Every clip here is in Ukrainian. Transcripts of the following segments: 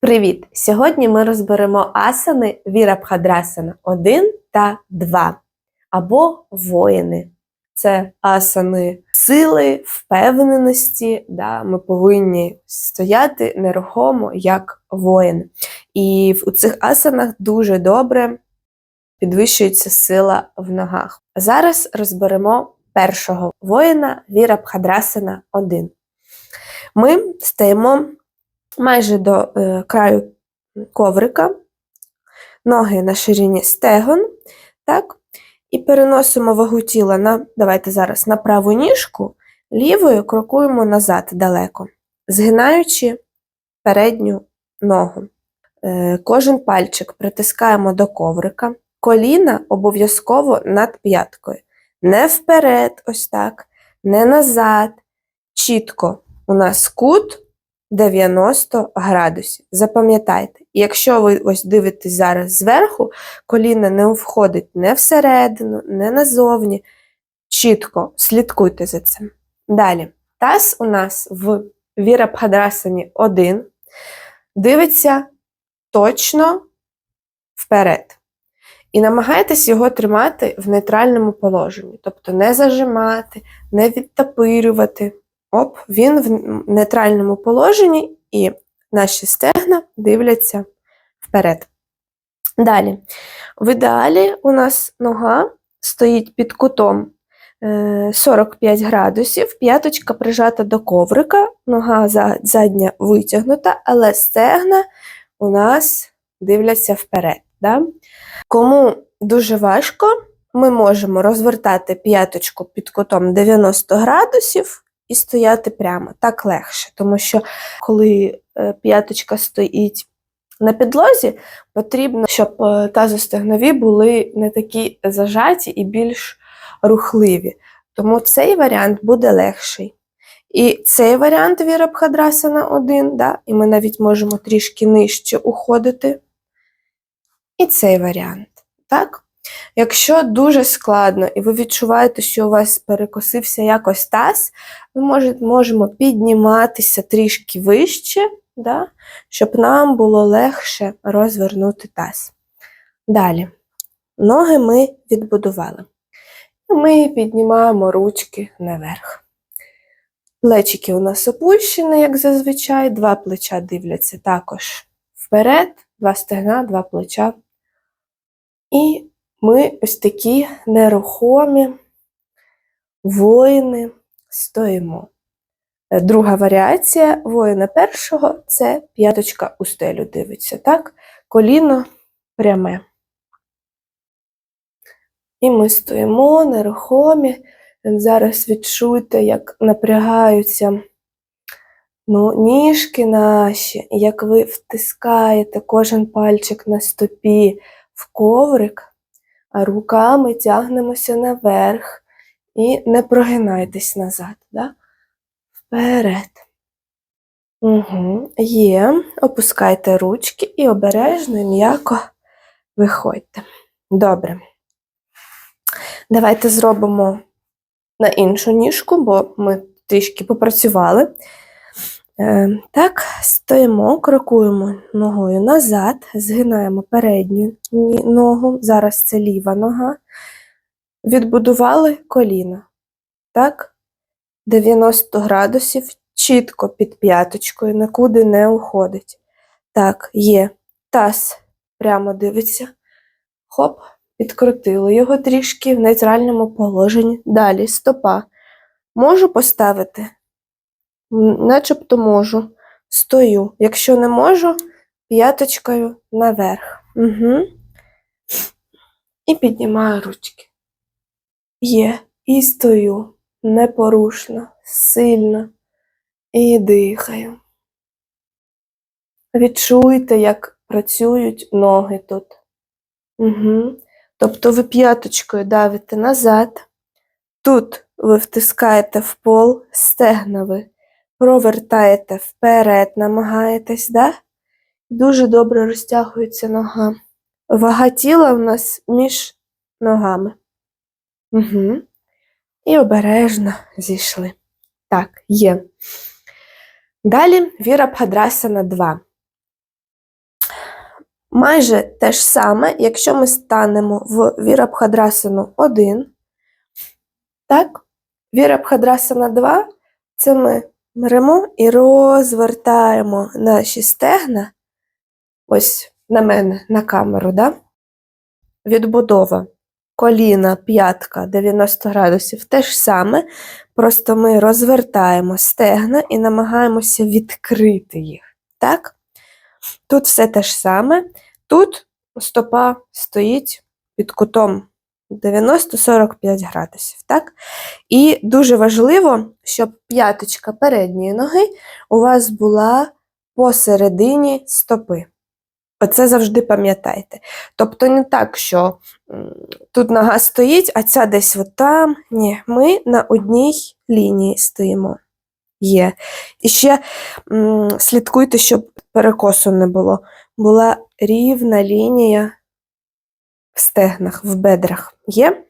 Привіт! Сьогодні ми розберемо асани Вірабхадрасана 1 та 2 або воїни. Це асани сили, впевненості. Да? Ми повинні стояти нерухомо як воїн. І у цих асанах дуже добре підвищується сила в ногах. Зараз розберемо першого воїна Вірабхадрасана 1. Ми стаємо майже до е, краю коврика, ноги на ширині стегон, так? І переносимо вагу тіла на, давайте зараз, на праву ніжку, лівою крокуємо назад далеко, згинаючи передню ногу. Е, кожен пальчик притискаємо до коврика, коліна обов'язково над п'яткою. Не вперед, ось так, не назад. Чітко у нас кут 90 градусів. Запам'ятайте, якщо ви ось дивитесь зараз зверху, коліна не входить не всередину, не назовні. Чітко слідкуйте за цим. Далі, таз у нас в Вірабхадрасані 1 дивиться точно вперед. І намагайтесь його тримати в нейтральному положенні, тобто не зажимати, не відтапирювати. Оп, він в нейтральному положенні, і наші стегна дивляться вперед. Далі. В ідеалі у нас нога стоїть під кутом е, 45 градусів, п'яточка прижата до коврика, нога задня витягнута, але стегна у нас дивляться вперед. Да? Кому дуже важко, ми можемо розвертати п'яточку під кутом 90 градусів і стояти прямо. Так легше, тому що коли е, п'яточка стоїть на підлозі, потрібно, щоб е, тазостегнові були не такі зажаті і більш рухливі. Тому цей варіант буде легший. І цей варіант Вірабхадрасана 1, да, і ми навіть можемо трішки нижче уходити. І цей варіант. Так? Якщо дуже складно і ви відчуваєте, що у вас перекосився якось таз, ми може- можемо підніматися трішки вище, да, щоб нам було легше розвернути таз. Далі. Ноги ми відбудували. Ми піднімаємо ручки наверх. Плечики у нас опущені, як зазвичай, два плеча дивляться також вперед, два стегна, два плеча. І ми ось такі нерухомі воїни стоїмо. Е, Друга варіація воїна першого це п'яточка у стелю дивиться, так? Коліно пряме. І ми стоїмо нерухомі. Зараз відчуйте, як напрягаються ну, ніжки наші, як ви втискаєте кожен пальчик на стопі в коврик, руками тягнемося наверх і не прогинайтесь назад. Да? Вперед. Угу. Є. Опускайте ручки і обережно, і м'яко виходьте. Добре. Давайте зробимо на іншу ніжку, бо ми трішки попрацювали. Е, так, стоїмо, крокуємо ногою назад, згинаємо передню ногу, зараз це ліва нога. Відбудували коліна. Так, 90 градусів, чітко під п'яточкою, нікуди не уходить. Так, є. Таз прямо дивиться. Хоп, підкрутили його трішки в нейтральному положенні. Далі стопа. Можу поставити? Начебто можу. Стою. Якщо не можу, п'яточкою наверх. Угу. І піднімаю ручки. Є. І стою непорушно, сильно. І дихаю. Відчуйте, як працюють ноги тут. Угу. Тобто ви п'яточкою давите назад. Тут ви втискаєте в пол, стегна ви провертаєте вперед, намагаєтесь, да? Дуже добре розтягується нога. Вага тіла в нас між ногами. Угу. І обережно зійшли. Так, є. Далі Віра Бхадрасана 2. Майже те ж саме, якщо ми станемо в Вірабхадрасану 1. Так, Вірабхадрасана 2 це ми беремо і розвертаємо наші стегна. Ось на мене, на камеру, да? Відбудова. Коліна, п'ятка 90 градусів те ж саме, просто ми розвертаємо стегна і намагаємося відкрити їх. Так? Тут все те ж саме. Тут стопа стоїть під кутом 90-45 градусів. Так? І дуже важливо, щоб п'яточка передньої ноги у вас була посередині стопи. Оце завжди пам'ятайте. Тобто не так, що тут нога стоїть, а ця десь от там. Ні, ми на одній лінії стоїмо. Є. І ще слідкуйте, щоб перекосу не було. Була рівна лінія в стегнах, в бедрах. Є.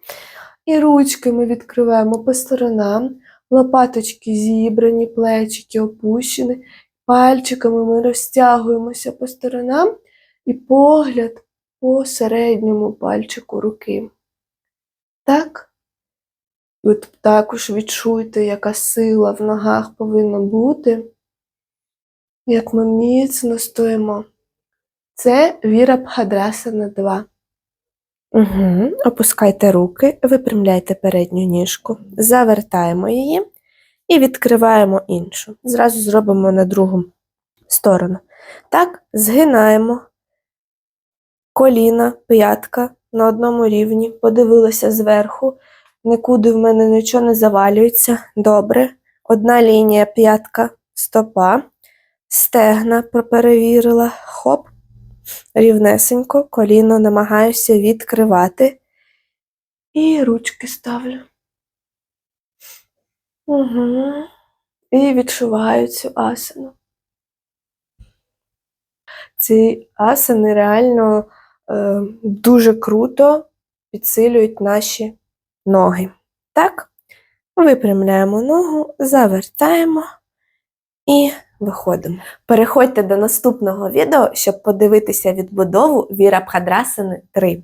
І ручки ми відкриваємо по сторонам, лопаточки зібрані, плечики опущені, пальчиками ми розтягуємося по сторонам і погляд по середньому пальчику руки. Так? Ви також відчуйте, яка сила в ногах повинна бути, як ми міцно стоїмо. Це Віра Бхадрасана 2. Угу. Опускайте руки, випрямляйте передню ніжку, завертаємо її і відкриваємо іншу. Зразу зробимо на другу сторону. Так, згинаємо коліна, п'ятка на одному рівні, подивилися зверху, нікуди в мене нічого не завалюється. Добре. Одна лінія п'ятка, стопа, стегна перевірила, хоп, рівнесенько, коліно намагаюся відкривати. І ручки ставлю. Угу. І відчуваю цю асану. Ці асани реально е, дуже круто підсилюють наші ноги. Так, випрямляємо ногу, завертаємо і виходимо. Переходьте до наступного відео, щоб подивитися відбудову Віра Пхадрасини 3.